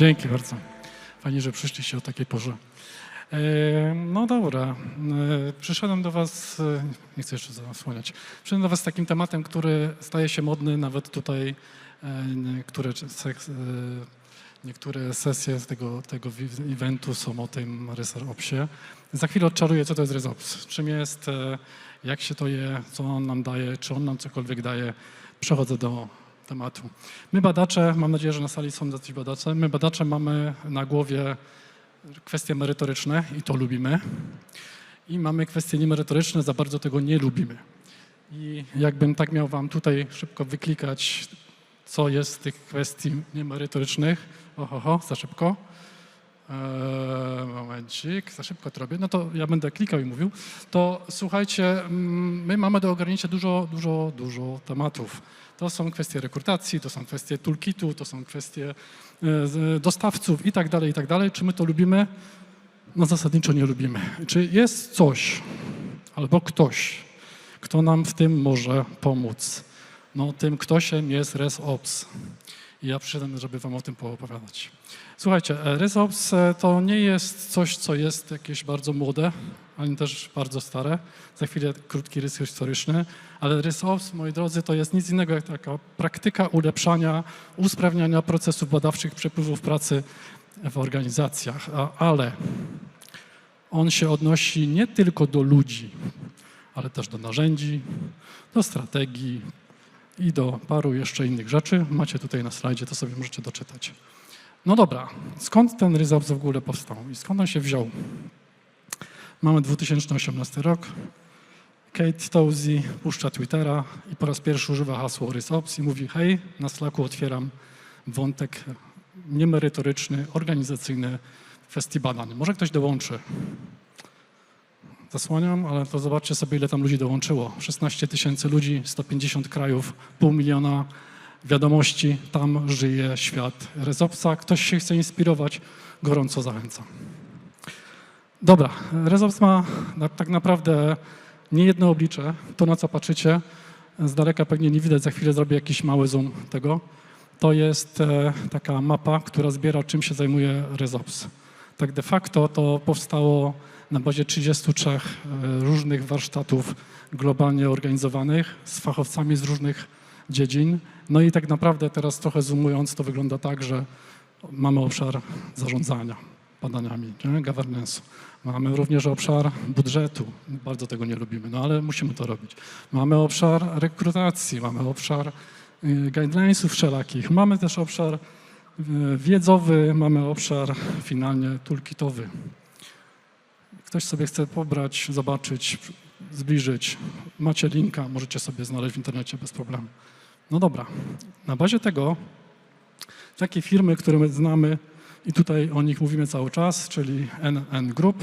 Dzięki bardzo. Fajnie, że przyszliście o takiej porze. E, No dobra, E, przyszedłem do Was, e, nie chcę jeszcze zasłaniać, przyszedłem do Was z takim tematem, który staje się modny nawet tutaj, niektóre sesje z tego, tego eventu są o tym RysOpsie. Za chwilę odczaruję, co to jest RysOps, czym jest, jak się to je, co on nam daje, czy on nam cokolwiek daje. Przechodzę do tematu. My badacze, mam nadzieję, że na sali są jacyś badacze, my badacze mamy na głowie kwestie merytoryczne i to lubimy. I mamy kwestie niemerytoryczne, za bardzo tego nie lubimy. I jakbym tak miał wam tutaj szybko wyklikać, co jest z tych kwestii niemerytorycznych, oho, za szybko. Eee, momencik, za szybko to robię. No to ja będę klikał i mówił. To słuchajcie, mm, my mamy do ogarnięcia dużo, dużo, dużo tematów. To są kwestie rekrutacji, to są kwestie toolkitu, to są kwestie e, dostawców i tak dalej, i tak dalej. Czy my to lubimy? No zasadniczo nie lubimy. Czy jest coś albo ktoś, kto nam w tym może pomóc? No tym ktośem jest ResOps. I ja przyszedłem, żeby wam o tym poopowiadać. Słuchajcie, e, ResOps e, to nie jest coś, co jest jakieś bardzo młode, ani też bardzo stare. Za chwilę krótki rys historyczny, ale RysOps, moi drodzy, to jest nic innego jak taka praktyka ulepszania, usprawniania procesów badawczych, przepływów pracy w organizacjach. Ale on się odnosi nie tylko do ludzi, ale też do narzędzi, do strategii i do paru jeszcze innych rzeczy. Macie tutaj na slajdzie, to sobie możecie doczytać. No dobra, skąd ten RysOps w ogóle powstał i skąd on się wziął? Mamy 2018 rok. Kate Towsey puszcza Twittera i po raz pierwszy używa hasła RysOps i mówi hej, na Slacku otwieram wątek niemerytoryczny, organizacyjny kwestii badań. Może ktoś dołączy. Zasłaniam, ale to zobaczcie sobie, ile tam ludzi dołączyło. 16 tysięcy ludzi, 150 krajów, pół miliona wiadomości. Tam żyje świat Rezopsa. Ktoś się chce inspirować, gorąco zachęcam. Dobra, Rezops ma tak naprawdę nie jedno oblicze. To, na co patrzycie, z daleka pewnie nie widać, za chwilę zrobię jakiś mały zoom tego. To jest e, taka mapa, która zbiera, czym się zajmuje Rezops. Tak de facto to powstało na bazie 33 e, różnych warsztatów globalnie organizowanych z fachowcami z różnych dziedzin. No i tak naprawdę teraz trochę zoomując, to wygląda tak, że mamy obszar zarządzania badaniami, nie? governance. Mamy również obszar budżetu. Bardzo tego nie lubimy, no ale musimy to robić. Mamy obszar rekrutacji, mamy obszar y, guidelinesów wszelakich. Mamy też obszar y, wiedzowy, mamy obszar finalnie toolkitowy. Ktoś sobie chce pobrać, zobaczyć, zbliżyć. Macie linka, możecie sobie znaleźć w internecie bez problemu. No dobra, na bazie tego takie firmy, które my znamy i tutaj o nich mówimy cały czas, czyli NN Group,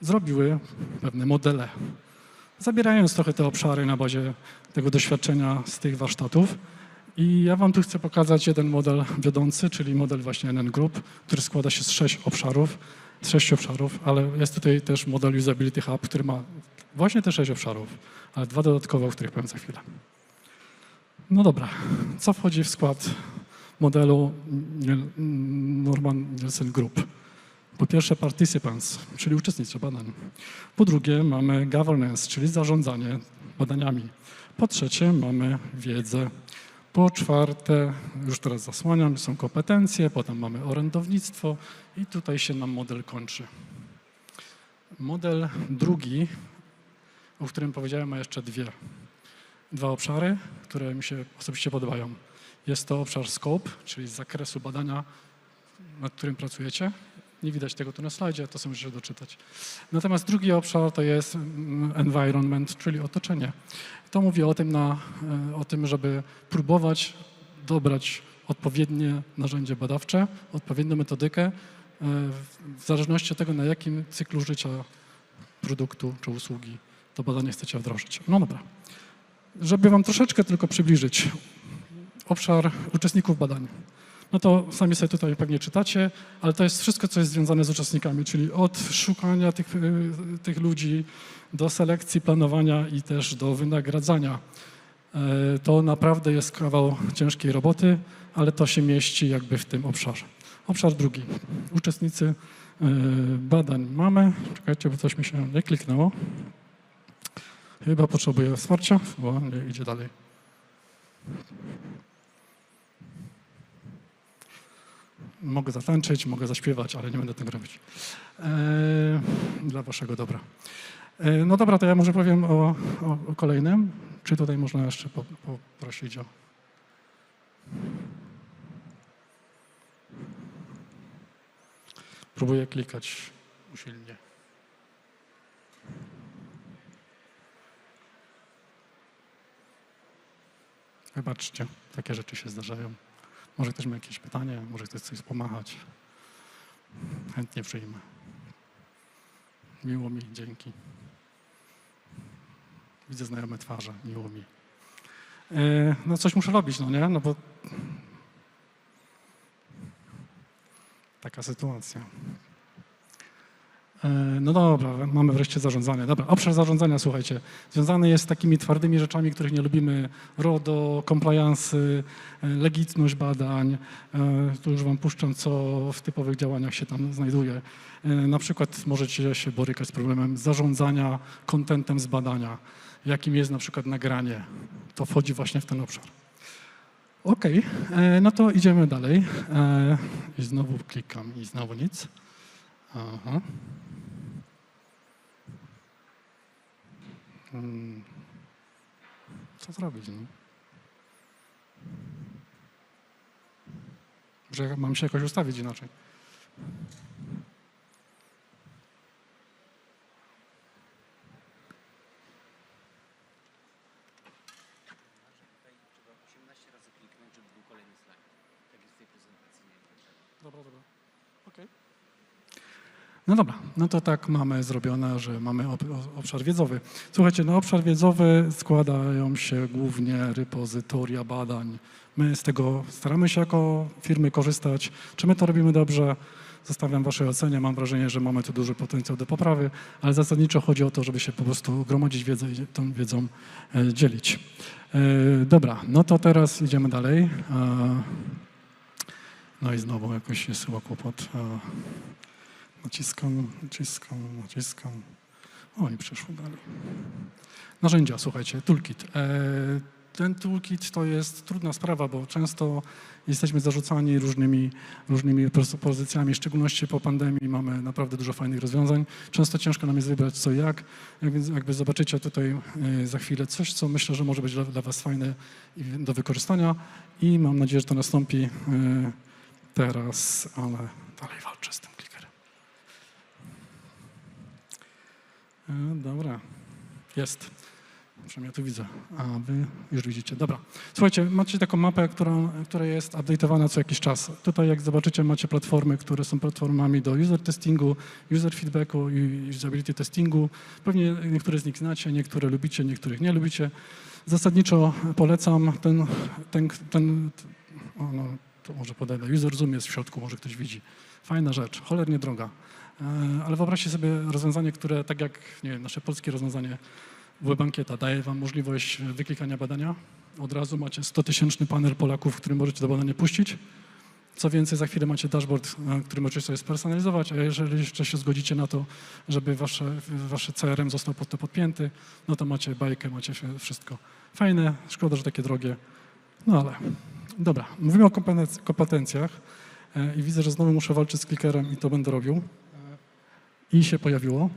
zrobiły pewne modele. Zabierając trochę te obszary na bazie tego doświadczenia z tych warsztatów. I ja Wam tu chcę pokazać jeden model wiodący, czyli model właśnie NN Group, który składa się z sześć obszarów, z sześciu obszarów, ale jest tutaj też model Usability Hub, który ma właśnie te sześć obszarów, ale dwa dodatkowe, o których powiem za chwilę. No dobra, co wchodzi w skład modelu Norman Nielsen Group? Po pierwsze participants, czyli uczestnicy badań. Po drugie mamy governance, czyli zarządzanie badaniami. Po trzecie mamy wiedzę. Po czwarte, już teraz zasłaniam, są kompetencje, potem mamy orędownictwo i tutaj się nam model kończy. Model drugi, o którym powiedziałem, ma jeszcze dwie, dwa obszary, które mi się osobiście podobają. Jest to obszar scope, czyli z zakresu badania, nad którym pracujecie. Nie widać tego tu na slajdzie, to sobie musicie doczytać. Natomiast drugi obszar to jest mm, environment, czyli otoczenie. To mówi o tym, na, e, o tym, żeby próbować dobrać odpowiednie narzędzie badawcze, odpowiednią metodykę, e, w zależności od tego, na jakim cyklu życia produktu czy usługi to badanie chcecie wdrożyć. No dobra. Żeby Wam troszeczkę tylko przybliżyć obszar uczestników badań. No to sami sobie tutaj pewnie czytacie, ale to jest wszystko, co jest związane z uczestnikami, czyli od szukania tych, y, tych ludzi do selekcji, planowania i też do wynagradzania. E, To naprawdę jest kawał ciężkiej roboty, ale to się mieści jakby w tym obszarze. Obszar drugi. Uczestnicy e, badań mamy. Czekajcie, bo coś mi się nie kliknęło. Chyba potrzebuję wsparcia, bo nie idzie dalej. Mogę zatańczyć, mogę zaśpiewać, ale nie będę tego robić. E, dla waszego dobra. E, no dobra, to ja może powiem o, o, o kolejnym. Czy tutaj można jeszcze po, poprosić o... Próbuję klikać usilnie. Wybaczcie, takie rzeczy się zdarzają. Może ktoś ma jakieś pytanie, może ktoś chce pomachać. Chętnie przyjmę. Miło mi, dzięki. Widzę znajome twarze, miło mi. E, No coś muszę robić, no nie? No bo taka sytuacja. E, No dobra, mamy wreszcie zarządzanie. Dobra, obszar zarządzania, słuchajcie, związany jest z takimi twardymi rzeczami, których nie lubimy. RODO, compliance, e, legitymność badań. E, Tu już wam puszczam, co w typowych działaniach się tam znajduje. Na przykład możecie się borykać z problemem zarządzania kontentem z badania, jakim jest na przykład nagranie. To wchodzi właśnie w ten obszar. E, no to idziemy dalej. I znowu klikam i znowu nic. Aha. Mm. Co zrobić? No? Że mam się jakoś ustawić inaczej. Tutaj trzeba 18 razy kliknąć, żeby był kolejny slajd. Tak jest w tej prezentacji. Nie wiem dlaczego. Dobra, dobra. Okej. No dobra, no to tak mamy zrobione, że mamy obszar wiedzowy. Słuchajcie, no obszar wiedzowy składają się głównie repozytoria badań. My z tego staramy się jako firmy korzystać. Czy my to robimy dobrze? Zostawiam waszej ocenie. Mam wrażenie, że mamy tu duży potencjał do poprawy, ale zasadniczo chodzi o to, żeby się po prostu gromadzić wiedzę i tą wiedzą e, dzielić. E, Dobra, no to teraz idziemy dalej. E, no i znowu jakoś jest chyba kłopot. Naciskam, naciskam, naciskam. O, i przeszło dalej. Narzędzia, słuchajcie, toolkit. E, Ten toolkit to jest trudna sprawa, bo często jesteśmy zarzucani różnymi, różnymi pros- pozycjami, w szczególności po pandemii mamy naprawdę dużo fajnych rozwiązań. Często ciężko nam jest wybrać co jak. Jak jakby zobaczycie tutaj e, za chwilę coś, co myślę, że może być dla, dla Was fajne do wykorzystania i mam nadzieję, że to nastąpi e, teraz, ale dalej walczę z tym klikerem. E, Dobra, jest. Przynajmniej ja tu widzę, a wy już widzicie. Dobra. Słuchajcie, macie taką mapę, która, która jest update'owana co jakiś czas. Tutaj jak zobaczycie macie platformy, które są platformami do user testingu, user feedbacku i usability testingu. Pewnie niektóre z nich znacie, niektóre lubicie, niektórych nie lubicie. Zasadniczo polecam ten, ten, ten o, no, to może podejdę. User Zoom jest w środku, może ktoś widzi. Fajna rzecz, cholernie droga. E, Ale wyobraźcie sobie rozwiązanie, które tak jak nie wiem, nasze polskie rozwiązanie WebAnkieta daje wam możliwość wyklikania badania. Od razu macie 100-tysięczny panel Polaków, który możecie do badania puścić. Co więcej, za chwilę macie dashboard, e, który możecie sobie spersonalizować, a jeżeli jeszcze się zgodzicie na to, żeby wasze, wasze CRM został pod to podpięty, no to macie bajkę, macie wszystko. Fajne, szkoda, że takie drogie, no ale dobra. Mówimy o kompetenc- kompetencjach e, i widzę, że znowu muszę walczyć z klikerem i to będę robił. I się pojawiło.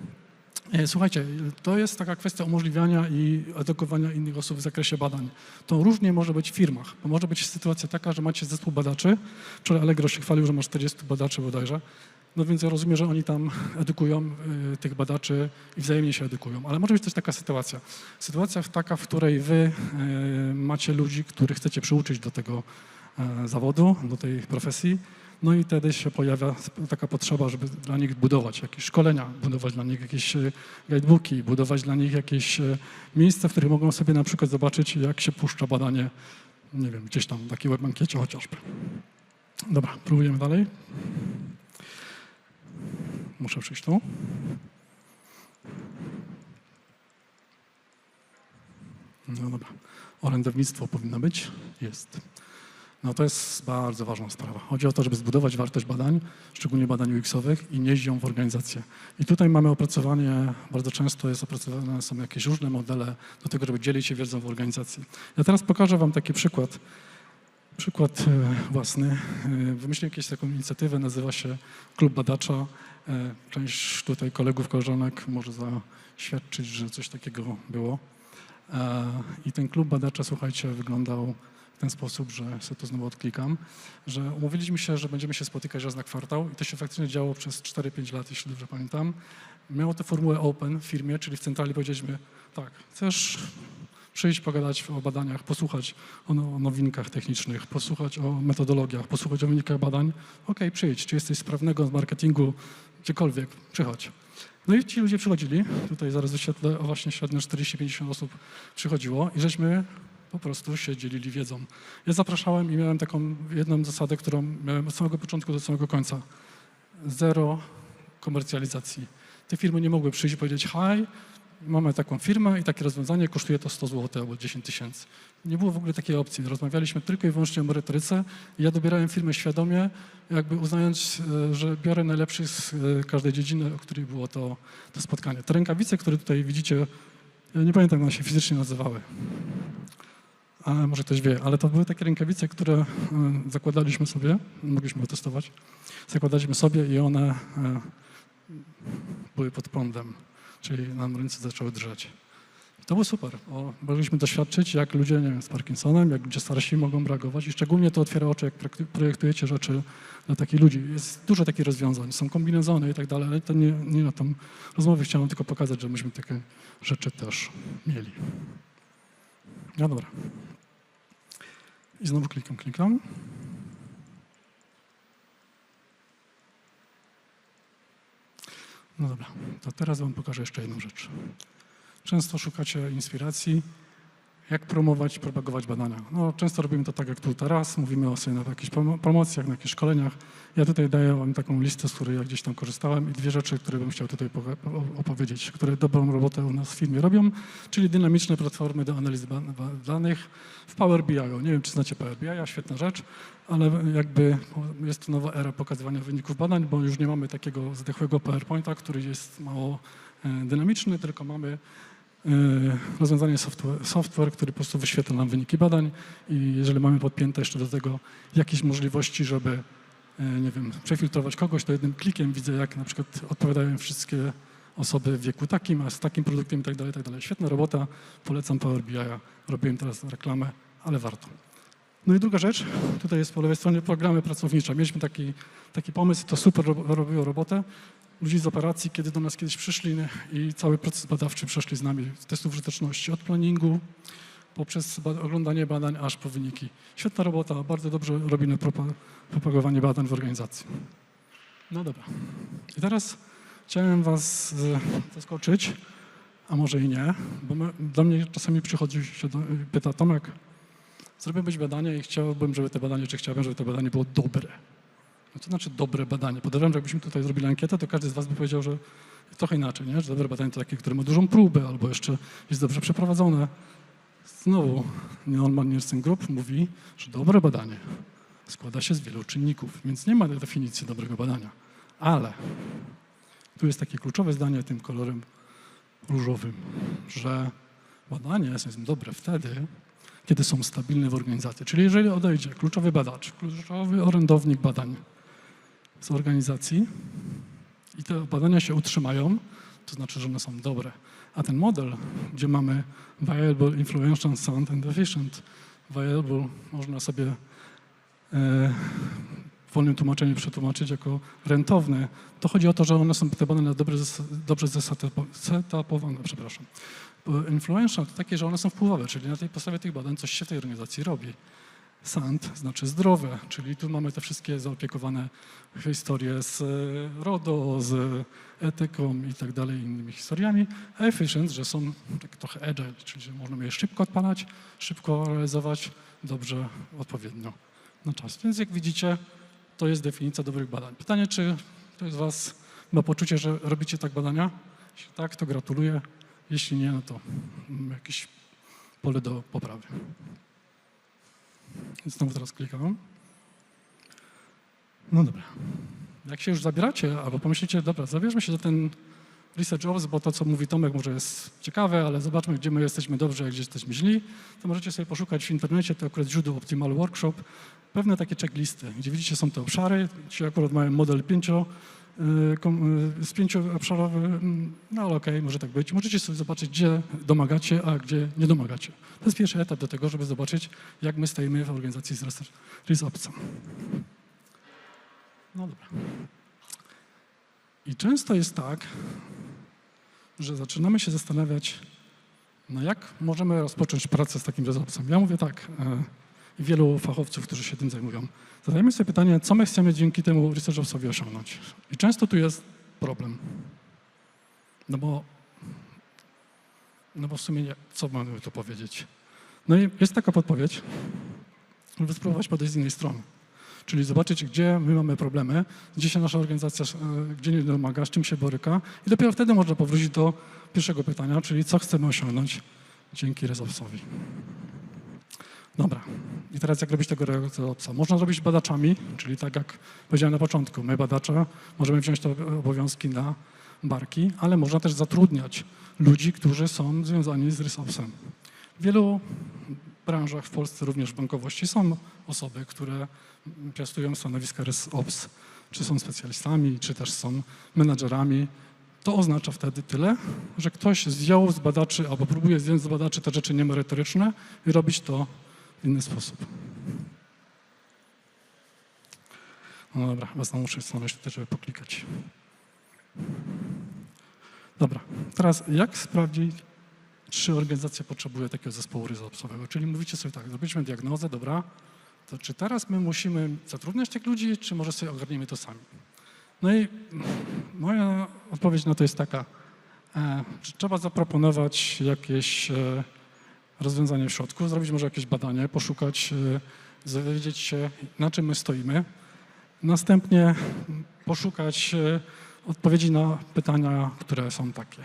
E, Słuchajcie, to jest taka kwestia umożliwiania i edukowania innych osób w zakresie badań. To różnie może być w firmach, bo może być sytuacja taka, że macie zespół badaczy, wczoraj Allegro się chwalił, że ma 40 badaczy bodajże, no więc ja rozumiem, że oni tam edukują y, tych badaczy i wzajemnie się edukują, ale może być też taka sytuacja. Sytuacja taka, w której wy y, macie ludzi, których chcecie przyuczyć do tego e, zawodu, do tej profesji, no i wtedy się pojawia taka potrzeba, żeby dla nich budować jakieś szkolenia, budować dla nich jakieś e, guidebooki, budować dla nich jakieś e, miejsca, w których mogą sobie na przykład zobaczyć, jak się puszcza badanie, nie wiem, gdzieś tam w takiej webankiecie chociażby. Dobra, próbujemy dalej. Muszę przyjść tu. No dobra. Orędownictwo powinno być. Jest. No to jest bardzo ważna sprawa. Chodzi o to, żeby zbudować wartość badań, szczególnie badań UX-owych i nieść ją w organizację. I tutaj mamy opracowanie, bardzo często jest opracowane są jakieś różne modele do tego, żeby dzielić się wiedzą w organizacji. Ja teraz pokażę wam taki przykład, przykład e, własny. E, Wymyśliłem jakąś taką inicjatywę, nazywa się Klub Badacza. E, Część tutaj kolegów, koleżanek może zaświadczyć, że coś takiego było. I ten klub badacza, słuchajcie, wyglądał ten sposób, że sobie to znowu odklikam, że umówiliśmy się, że będziemy się spotykać raz na kwartał i to się faktycznie działo przez 4-5 lat, jeśli dobrze pamiętam. Miało tę formułę open w firmie, czyli w centrali powiedzieliśmy, tak, chcesz przyjść, pogadać o badaniach, posłuchać o, no- nowinkach technicznych, posłuchać o metodologiach, posłuchać o wynikach badań. Okej, przyjdź, czy jesteś sprawnego z marketingu, gdziekolwiek, przychodź. No i ci ludzie przychodzili, tutaj zaraz wyświetlę, o właśnie średnio 40-50 osób przychodziło i żeśmy po prostu się dzielili wiedzą. Ja zapraszałem i miałem taką jedną zasadę, którą miałem od samego początku do samego końca. Zero komercjalizacji. Te firmy nie mogły przyjść i powiedzieć, hej, mamy taką firmę i takie rozwiązanie kosztuje to 100 zł albo 10 tysięcy. Nie było w ogóle takiej opcji. Rozmawialiśmy tylko i wyłącznie o merytoryce ja dobierałem firmę świadomie, jakby uznając, e, że biorę najlepszych z e, każdej dziedziny, o której było to, to spotkanie. Te rękawice, które tutaj widzicie, nie pamiętam, jak one się fizycznie nazywały. A może ktoś wie, ale to były takie rękawice, które e, zakładaliśmy sobie, mogliśmy testować, zakładaliśmy sobie i one e, były pod prądem, czyli nam ręce zaczęły drżeć. To było super. O, mogliśmy doświadczyć, jak ludzie nie wiem, z Parkinsonem, jak ludzie starsi mogą reagować i szczególnie to otwiera oczy, jak projektujecie rzeczy dla takich ludzi. Jest dużo takich rozwiązań, są kombinezony i tak dalej, ale to nie, nie na tą rozmowę chciałem tylko pokazać, że myśmy takie rzeczy też mieli. No dobra. I znowu klikam, klikam. No dobra, to teraz Wam pokażę jeszcze jedną rzecz. Często szukacie inspiracji, jak promować, propagować badania. No, często robimy to tak jak tu teraz, mówimy o sobie na jakichś promo- promocjach, na jakichś szkoleniach. Ja tutaj daję Wam taką listę, z której ja gdzieś tam korzystałem i dwie rzeczy, które bym chciał tutaj opowiedzieć, które dobrą robotę u nas w firmie robią, czyli dynamiczne platformy do analizy danych w Power BI. Nie wiem, czy znacie Power BI, świetna rzecz, ale jakby jest to nowa era pokazywania wyników badań, bo już nie mamy takiego zdechłego PowerPointa, który jest mało e, dynamiczny, tylko mamy rozwiązanie software, software, który po prostu wyświetla nam wyniki badań i jeżeli mamy podpięte jeszcze do tego jakieś możliwości, żeby e, nie wiem, przefiltrować kogoś, to jednym klikiem widzę, jak na przykład odpowiadają wszystkie osoby w wieku takim, a z takim produktem i tak dalej, tak dalej. Świetna robota, polecam Power BI, robiłem teraz reklamę, ale warto. No i druga rzecz, tutaj jest po lewej stronie programy pracownicze. Mieliśmy taki, taki pomysł, to super rob- robiło robotę. Ludzi z operacji, kiedy do nas kiedyś przyszli i cały proces badawczy przeszli z nami, testów użyteczności, od planingu, poprzez oglądanie badań, aż po wyniki. Świetna robota, bardzo dobrze robimy propa- propagowanie badań w organizacji. No dobra. I teraz chciałem Was e, zaskoczyć, a może i nie, bo my, do mnie czasami przychodzi się do, pyta Tomek, zrobiłbyś badanie i chciałbym, żeby te badanie, czy chciałbym, żeby to badanie było dobre. No to znaczy dobre badanie. Podejrzewam, że jakbyśmy tutaj zrobili ankietę, to każdy z Was by powiedział, że trochę inaczej, nie? że dobre badanie to takie, które ma dużą próbę albo jeszcze jest dobrze przeprowadzone. Znowu Norman Nielsen Group mówi, że dobre badanie składa się z wielu czynników, więc nie ma definicji dobrego badania. Ale tu jest takie kluczowe zdanie tym kolorem różowym, że badania są dobre wtedy, kiedy są stabilne w organizacji. Czyli jeżeli odejdzie kluczowy badacz, kluczowy orędownik badań z organizacji i te badania się utrzymają, to znaczy, że one są dobre. A ten model, gdzie mamy viable, influential, sound and efficient, viable można sobie e, w wolnym tłumaczeniu przetłumaczyć jako rentowne, to chodzi o to, że one są te badania dobrze, dobrze zesetapowane, przepraszam. Influential to takie, że one są wpływowe, czyli na tej podstawie tych badań coś się w tej organizacji robi. Sound znaczy zdrowe, czyli tu mamy te wszystkie zaopiekowane historie z e, RODO, z etyką i tak dalej, innymi historiami. Efficient, że są tak trochę agile, czyli że możemy je szybko odpalać, szybko realizować, dobrze, odpowiednio na czas. Więc jak widzicie, to jest definicja dobrych badań. Pytanie, czy ktoś z Was ma poczucie, że robicie tak badania? Jeśli tak, to gratuluję. Jeśli nie, no to mm, jakieś pole do poprawy. Znowu teraz klikam. No dobra. Jak się już zabieracie, albo pomyślicie, dobra, zabierzmy się za ten Research Ops, bo to, co mówi Tomek, może jest ciekawe, ale zobaczmy, gdzie my jesteśmy dobrzy, a gdzie jesteśmy źli, to możecie sobie poszukać w internecie, to akurat Judo Optimal Workshop, pewne takie checklisty, gdzie widzicie, są te obszary, ci akurat mają model pięcio, y, kom- y, z pięcioobszarowy, mm, no ale okej, może tak być. Możecie sobie zobaczyć, gdzie domagacie, a gdzie nie domagacie. To jest pierwszy etap do tego, żeby zobaczyć, jak my stoimy w organizacji z ReseOpsem. No dobra. I często jest tak, że zaczynamy się zastanawiać, no jak możemy rozpocząć pracę z takim rezorpsem. Ja mówię tak, e, i wielu fachowców, którzy się tym zajmują. Zadajmy sobie pytanie, co my chcemy dzięki temu researchowi osiągnąć. I często tu jest problem. No bo, no bo w sumie nie, co mamy tu powiedzieć? No i jest taka podpowiedź, żeby spróbować podejść z innej strony. Czyli zobaczyć, gdzie my mamy problemy, gdzie się nasza organizacja, e, gdzie nie domaga, z czym się boryka i dopiero wtedy można powrócić do pierwszego pytania, czyli co chcemy osiągnąć dzięki Rezopsowi. Dobra. I teraz jak robić tego Rezopsa? Można zrobić badaczami, czyli tak jak powiedziałem na początku, my badacze możemy wziąć te obowiązki na barki, ale można też zatrudniać ludzi, którzy są związani z Rezopsem. W wielu branżach w Polsce, również w bankowości, są osoby, które piastują stanowiska ResOps, czy są specjalistami, czy też są menadżerami. To oznacza wtedy tyle, że ktoś zdjął z badaczy albo próbuje zdjąć z badaczy te rzeczy niemerytoryczne i robić to sposób. No dobra, chyba znowu muszę stanąć tutaj, żeby poklikać. Dobra, teraz jak sprawdzić, czy organizacja potrzebuje takiego zespołu ryzopsowego? Czyli mówicie sobie tak, zrobiliśmy diagnozę, dobra, to czy teraz my musimy zatrudniać tych ludzi, czy może sobie ogarniemy to sami? No i moja odpowiedź na to jest taka, e, że trzeba zaproponować jakieś e, rozwiązanie w środku, zrobić może jakieś badanie, poszukać, dowiedzieć się, na czym my stoimy. Następnie poszukać e, odpowiedzi na pytania, które są takie.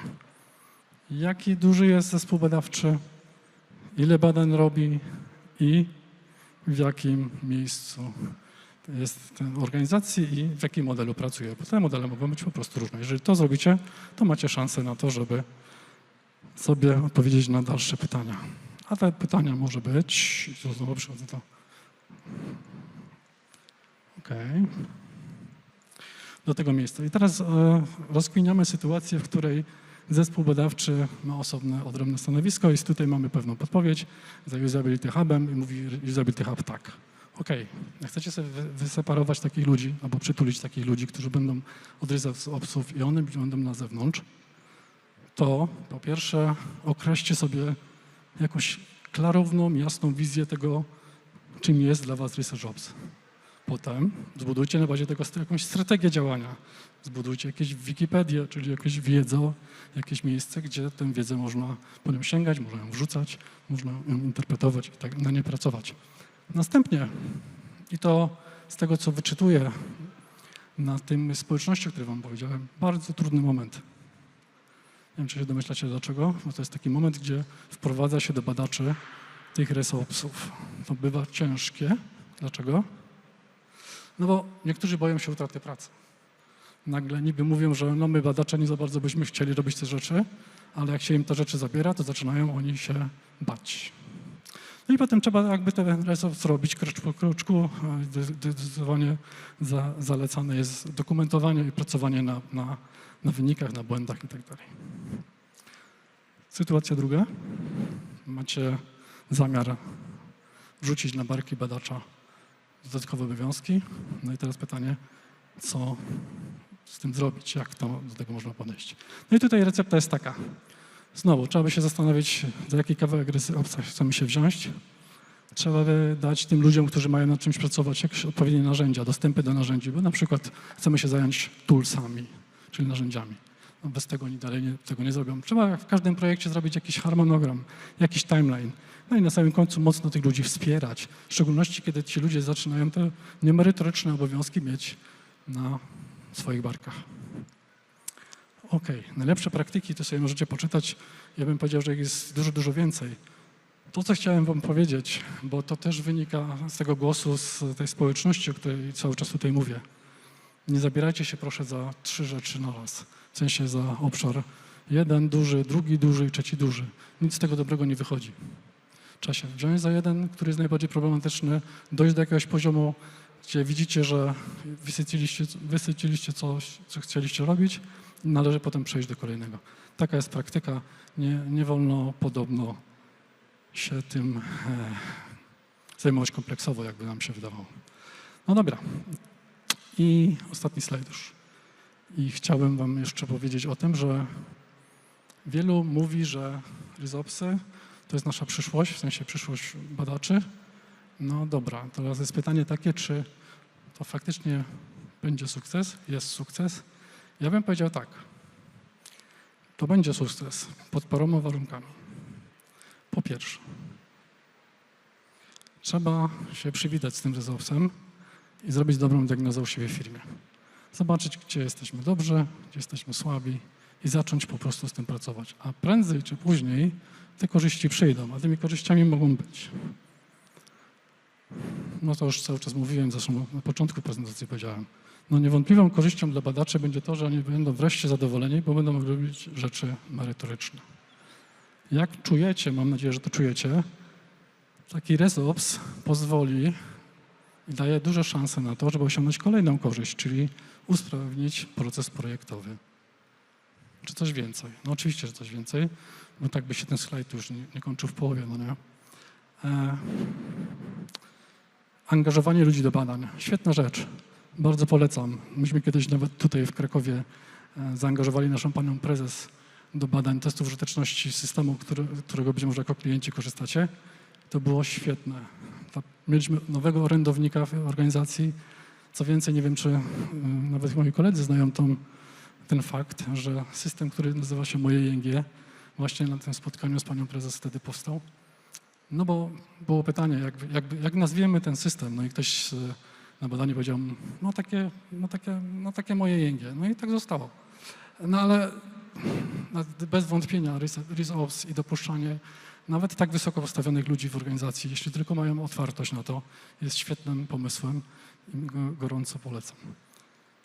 Jaki duży jest zespół badawczy? Ile badań robi? I w jakim miejscu jest ten organizacji i w jakim modelu pracuje. Bo te modele mogą być po prostu różne. Jeżeli to zrobicie, to macie szansę na to, żeby sobie odpowiedzieć na dalsze pytania. A te pytania może być, tu znowu przychodzę do... Okej. Do tego miejsca. I teraz e, rozkminiamy sytuację, w której Zespół badawczy ma osobne, odrębne stanowisko i tutaj mamy pewną podpowiedź za Usability Hubem i mówi Usability Hub tak. OK, chcecie sobie wy- wyseparować takich ludzi albo przytulić takich ludzi, którzy będą od obców i one będą na zewnątrz, to po pierwsze określcie sobie jakąś klarowną, jasną wizję tego, czym jest dla was Research Ops. Potem zbudujcie na bazie tego jakąś strategię działania. Zbudujcie jakieś Wikipedię, czyli jakąś wiedzę, jakieś miejsce, gdzie tę wiedzę można po nią sięgać, można ją wrzucać, można ją interpretować i tak na nie pracować. Następnie, i to z tego, co wyczytuję na tym społeczności, o której wam powiedziałem, bardzo trudny moment. Nie wiem, czy się domyślacie dlaczego, bo to jest taki moment, gdzie wprowadza się do badaczy tych resopsów. To bywa ciężkie. Dlaczego? No bo niektórzy boją się utraty pracy. Nagle niby mówią, że no my badacze nie za bardzo byśmy chcieli robić te rzeczy, ale jak się im te rzeczy zabiera, to zaczynają oni się bać. No i potem trzeba jakby ten resort zrobić krocz po kroczku. Zdecydowanie za, zalecane jest dokumentowanie i pracowanie na, na, na wynikach, na błędach i tak. Sytuacja druga. Macie zamiar wrzucić na barki badacza dodatkowe obowiązki. No i teraz pytanie, co z tym zrobić, jak to, do tego można podejść. No i tutaj recepta jest taka. Znowu, trzeba by się zastanowić, za jaki kawałek obca chcemy się wziąć. Trzeba by dać tym ludziom, którzy mają nad czymś pracować, jakieś odpowiednie narzędzia, dostępy do narzędzi, bo na przykład chcemy się zająć toolsami, czyli narzędziami. No bez tego oni dalej nie, tego nie zrobią. Trzeba w każdym projekcie zrobić jakiś harmonogram, jakiś timeline. No i na samym końcu mocno tych ludzi wspierać, w szczególności kiedy ci ludzie zaczynają te niemerytoryczne obowiązki mieć na swoich barkach. Okej, najlepsze praktyki to sobie możecie poczytać. Ja bym powiedział, że jest dużo, dużo więcej. To, co chciałem wam powiedzieć, bo to też wynika z tego głosu, z tej społeczności, o której cały czas tutaj mówię. Nie zabierajcie się proszę za trzy rzeczy na raz. W sensie za obszar jeden duży, drugi duży i trzeci duży. Nic z tego dobrego nie wychodzi. Trzeba się wziąć za jeden, który jest najbardziej problematyczny, dojść do jakiegoś poziomu, gdzie widzicie, że wysyciliście, wysyciliście coś, co chcieliście robić i należy potem przejść do kolejnego. Taka jest praktyka. Nie, nie wolno podobno się tym e, zajmować kompleksowo, jakby nam się wydawało. No dobra. I ostatni slajd już. I chciałbym wam jeszcze powiedzieć o tym, że wielu mówi, że ryzopsy to jest nasza przyszłość, w sensie przyszłość badaczy. No dobra, teraz jest pytanie takie, czy to faktycznie będzie sukces, jest sukces? Ja bym powiedział tak. To będzie sukces pod paroma warunkami. Po pierwsze, trzeba się przywitać z tym ryzopsem i zrobić dobrą diagnozę u siebie w firmie. Zobaczyć, gdzie jesteśmy dobrze, gdzie jesteśmy słabi i zacząć po prostu z tym pracować. A prędzej czy później te korzyści przyjdą, a tymi korzyściami mogą być. No to już cały czas mówiłem, zresztą na początku prezentacji powiedziałem. No niewątpliwą korzyścią dla badaczy będzie to, że oni będą wreszcie zadowoleni, bo będą mogli robić rzeczy merytoryczne. Jak czujecie, mam nadzieję, że to czujecie, taki ResOps pozwoli daje duże szanse na to, żeby osiągnąć kolejną korzyść, czyli usprawnić proces projektowy. Czy coś więcej? No oczywiście, że coś więcej, bo tak by się ten slajd już nie, nie kończył w połowie, no nie? E, angażowanie ludzi do badań. Świetna rzecz. Bardzo polecam. Myśmy kiedyś nawet tutaj w Krakowie e, zaangażowali naszą panią prezes do badań testów użyteczności systemu, który, którego być może jako klienci korzystacie. To było świetne. Mieliśmy nowego orędownika w organizacji. Co więcej, nie wiem, czy y, nawet moi koledzy znają tą, ten fakt, że system, który nazywa się Moje ING, właśnie na tym spotkaniu z panią prezes wtedy powstał. No bo było pytanie, jak, jak, jak nazwiemy ten system? No i ktoś y, na badaniu powiedział, no takie, no takie, no takie moje ING. No i tak zostało. No ale no, bez wątpienia RIS-Ops i dopuszczanie nawet tak wysoko postawionych ludzi w organizacji, jeśli tylko mają otwartość na to, jest świetnym pomysłem i go gorąco polecam.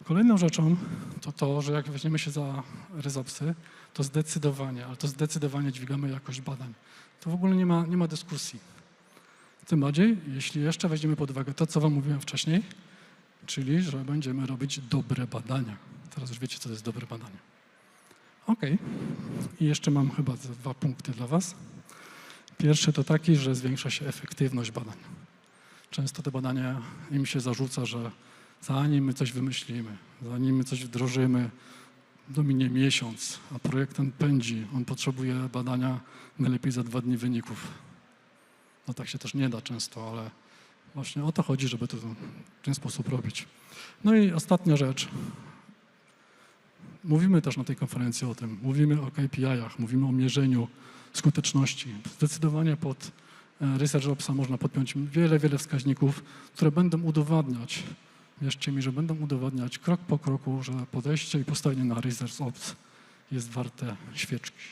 Kolejną rzeczą to to, że jak weźmiemy się za ryzopsy, to zdecydowanie, ale to zdecydowanie dźwigamy jakość badań. To w ogóle nie ma, nie ma dyskusji. Tym bardziej, jeśli jeszcze weźmiemy pod uwagę to, co wam mówiłem wcześniej, czyli, że będziemy robić dobre badania. Teraz już wiecie, co to jest dobre badanie. Ok. I jeszcze mam chyba dwa punkty dla was. Pierwszy to taki, że zwiększa się efektywność badań. Często te badania im się zarzuca, że zanim my coś wymyślimy, zanim my coś wdrożymy, to minie miesiąc, a projekt ten pędzi. On potrzebuje badania najlepiej za dwa dni wyników. No tak się też nie da często, ale właśnie o to chodzi, żeby to w ten sposób robić. No i ostatnia rzecz. Mówimy też na tej konferencji o tym. Mówimy o KPI-ach, mówimy o mierzeniu skuteczności. Zdecydowanie pod e, Research Opsa można podpiąć wiele, wiele wskaźników, które będą udowadniać, wierzcie mi, że będą udowadniać krok po kroku, że podejście i postawienie na Research Ops jest warte świeczki.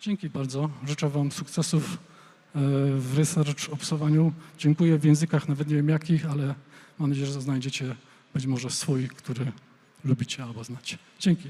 Dzięki bardzo. Życzę Wam sukcesów e, w Research Opsowaniu. Dziękuję w językach, nawet nie wiem jakich, ale mam nadzieję, że znajdziecie być może swój, który lubicie albo znacie. Dzięki.